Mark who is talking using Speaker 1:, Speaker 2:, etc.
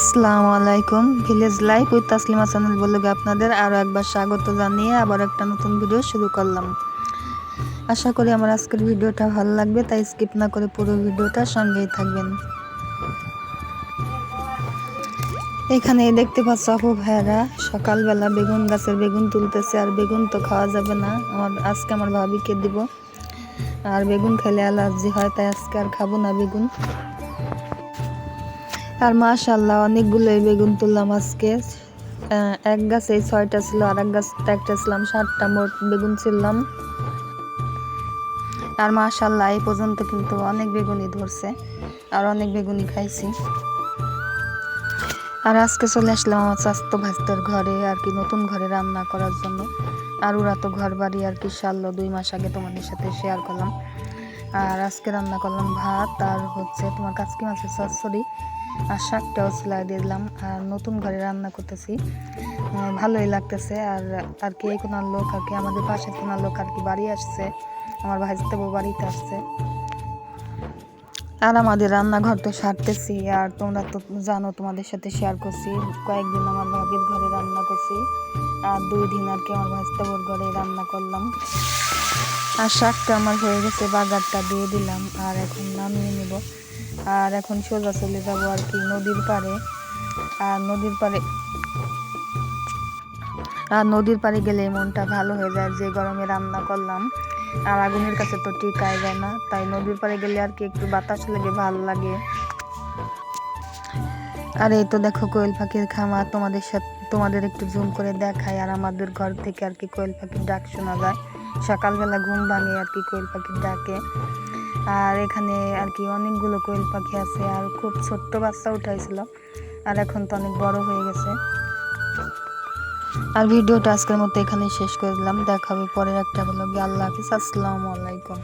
Speaker 1: আসসালামু আলাইকুম। Village life with Taslima channel বললে আপনাদের আরও একবার স্বাগত জানিয়ে আবার একটা নতুন ভিডিও শুরু করলাম। আশা করি আমার আজকের ভিডিওটা ভালো লাগবে, তাই স্কিপ না করে পুরো ভিডিওটা সঙ্গেই থাকবেন। এখানে দেখতে পাচ্ছ আপু ভাইয়ারা, সকালবেলা বেগুন গাছের বেগুন তুলতেছে, আর বেগুন তো খাওয়া যাবে না। আমার আজকে আমার ভাবিকে দিব। আর বেগুন খেলে অ্যালার্জি হয়, তাই আজকে আর খাব না বেগুন। আর মাশাল্লাহ অনেকগুলোই বেগুন তুললাম আজকে। এক গাছে ছয়টা ছিল আর এক গাছ একটা ছিলাম, সাতটা মোট বেগুন ছিলাম। আর মাশাল্লাহ এই পর্যন্ত কিন্তু অনেক বেগুনই ধরছে, আর অনেক বেগুনই খাইছি। আর আজকে চলে আসলাম আমার স্বাস্থ্য ভাস্তার ঘরে, আর কি নতুন ঘরে রান্না করার জন্য। আর ওরা তো ঘর বাড়ি আর কি সারলো দুই মাস আগে তোমাদের সাথে শেয়ার করলাম। আর আজকে রান্না করলাম ভাত, আর হচ্ছে তোমার কাজকি মাছের চচ্চড়ি। আর শাকটাও সিলাই দিয়ে দিলাম। আর নতুন ঘরে রান্না করতেছি। ভালোই লাগতেছে। আর আর কি এই লোক, আর কি আমাদের পাশের কোনার লোক, আর কি বাড়ি আসছে। আমার ভাইতে বউ বাড়িতে আসছে। আর আমাদের রান্নাঘর তো সারতেছি। আর তোমরা তো জানো, তোমাদের সাথে শেয়ার করছি। কয়েকদিন আমার ভাবির ঘরে রান্না করছি। আর দুই দিন আর কি আমার ভাইতে বউর ঘরে রান্না করলাম। আর শাকটা আমার হয়ে গেছে বাগারটা দিয়ে দিলাম। আর এখন নামিয়ে নেব। আর এখন সোজা চলে যাব আর কি নদীর পাড়ে। আর নদীর পাড়ে আর নদীর পাড়ে গেলে মনটা ভালো হয়ে যায়, যে গরমে রান্না করলাম। আর আগুনের কাছে তো টিকায় যায় না, তাই নদীর পাড়ে গেলে আর কি একটু বাতাস লেগে, ভালো লাগে। আর এই তো দেখো কোয়েল পাখির খামার, তোমাদের সাথে তোমাদের একটু জুম করে দেখায় আর আমাদের ঘর থেকে আর কি কোয়েল পাখির ডাক শোনা যায়। সকালবেলা ঘুম ভাঙে আর কি কোয়েল পাখির ডাকে। আর এখানে আর কি অনেকগুলো কোয়েল পাখি আছে, আর খুব ছোট্ট বাচ্চা উঠাইছিল, আর এখন তো অনেক বড় হয়ে গেছে। আর ভিডিওটা আজকের মতো এখানে শেষ করে দিলাম দেখা পরের একটা ব্লগে আল্লাহ হাফিজ, আসসালামু আলাইকুম।